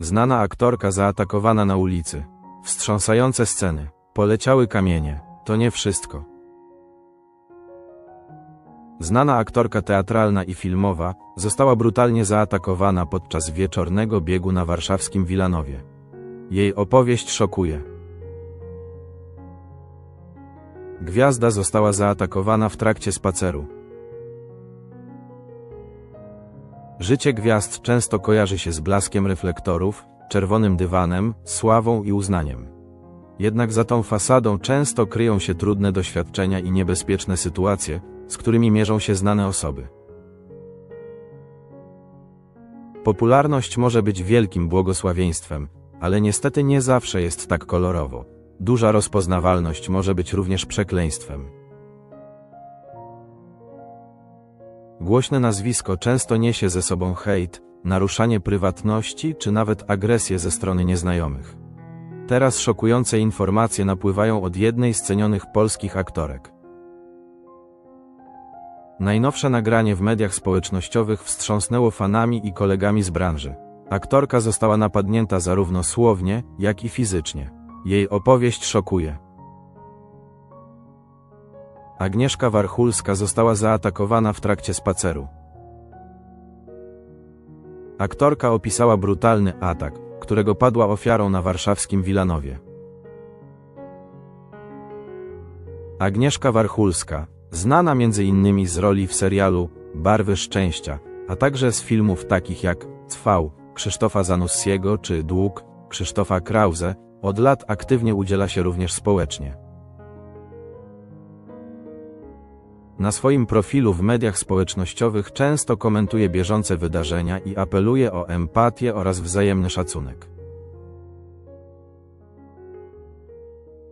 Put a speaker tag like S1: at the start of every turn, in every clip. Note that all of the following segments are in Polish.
S1: Znana aktorka zaatakowana na ulicy. Wstrząsające sceny. Poleciały kamienie. To nie wszystko. Znana aktorka teatralna i filmowa została brutalnie zaatakowana podczas wieczornego biegu na warszawskim Wilanowie. Jej opowieść szokuje. Gwiazda została zaatakowana w trakcie spaceru. Życie gwiazd często kojarzy się z blaskiem reflektorów, czerwonym dywanem, sławą i uznaniem. Jednak za tą fasadą często kryją się trudne doświadczenia i niebezpieczne sytuacje, z którymi mierzą się znane osoby. Popularność może być wielkim błogosławieństwem, ale niestety nie zawsze jest tak kolorowo. Duża rozpoznawalność może być również przekleństwem. Głośne nazwisko często niesie ze sobą hejt, naruszanie prywatności czy nawet agresję ze strony nieznajomych. Teraz szokujące informacje napływają od jednej z cenionych polskich aktorek. Najnowsze nagranie w mediach społecznościowych wstrząsnęło fanami i kolegami z branży. Aktorka została napadnięta zarówno słownie, jak i fizycznie. Jej opowieść szokuje. Agnieszka Warchulska została zaatakowana w trakcie spaceru. Aktorka opisała brutalny atak, którego padła ofiarą na warszawskim Wilanowie. Agnieszka Warchulska, znana m.in. z roli w serialu Barwy Szczęścia, a także z filmów takich jak Cwał Krzysztofa Zanussiego czy Dług Krzysztofa Krause, od lat aktywnie udziela się również społecznie. Na swoim profilu w mediach społecznościowych często komentuje bieżące wydarzenia i apeluje o empatię oraz wzajemny szacunek.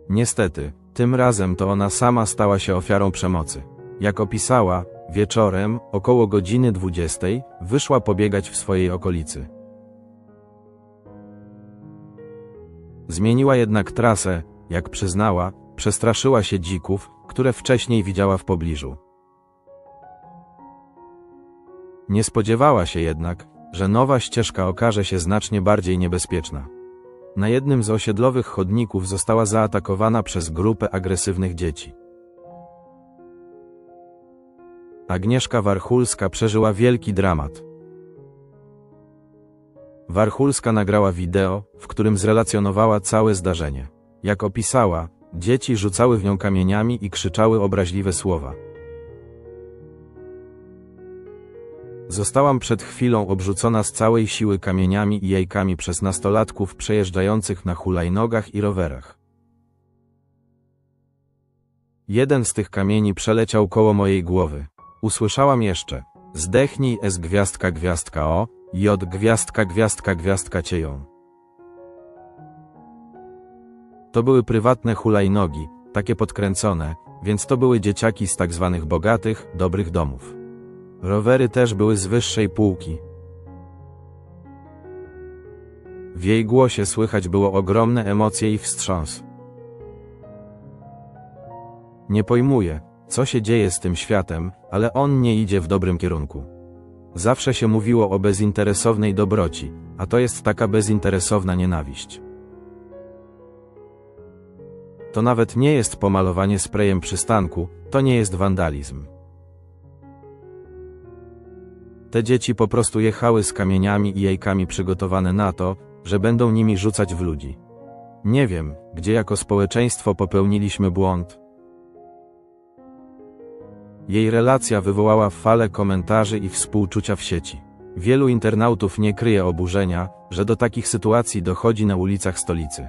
S1: Niestety, tym razem to ona sama stała się ofiarą przemocy. Jak opisała, wieczorem, około godziny 20, wyszła pobiegać w swojej okolicy. Zmieniła jednak trasę, jak przyznała, przestraszyła się dzików, które wcześniej widziała w pobliżu. Nie spodziewała się jednak, że nowa ścieżka okaże się znacznie bardziej niebezpieczna. Na jednym z osiedlowych chodników została zaatakowana przez grupę agresywnych dzieci. Agnieszka Warchulska przeżyła wielki dramat. Warchulska nagrała wideo, w którym zrelacjonowała całe zdarzenie. Jak opisała, dzieci rzucały w nią kamieniami i krzyczały obraźliwe słowa. Zostałam przed chwilą obrzucona z całej siły kamieniami i jajkami przez nastolatków przejeżdżających na hulajnogach i rowerach. Jeden z tych kamieni przeleciał koło mojej głowy. Usłyszałam jeszcze: Zdechnij S gwiazdka gwiazdka O, J gwiazdka gwiazdka gwiazdka cieją. To były prywatne hulajnogi, takie podkręcone, więc to były dzieciaki z tak zwanych bogatych, dobrych domów. Rowery też były z wyższej półki. W jej głosie słychać było ogromne emocje i wstrząs. Nie pojmuję, co się dzieje z tym światem, ale on nie idzie w dobrym kierunku. Zawsze się mówiło o bezinteresownej dobroci, a to jest taka bezinteresowna nienawiść. To nawet nie jest pomalowanie sprayem przystanku, to nie jest wandalizm. Te dzieci po prostu jechały z kamieniami i jajkami przygotowane na to, że będą nimi rzucać w ludzi. Nie wiem, gdzie jako społeczeństwo popełniliśmy błąd. Jej relacja wywołała falę komentarzy i współczucia w sieci. Wielu internautów nie kryje oburzenia, że do takich sytuacji dochodzi na ulicach stolicy.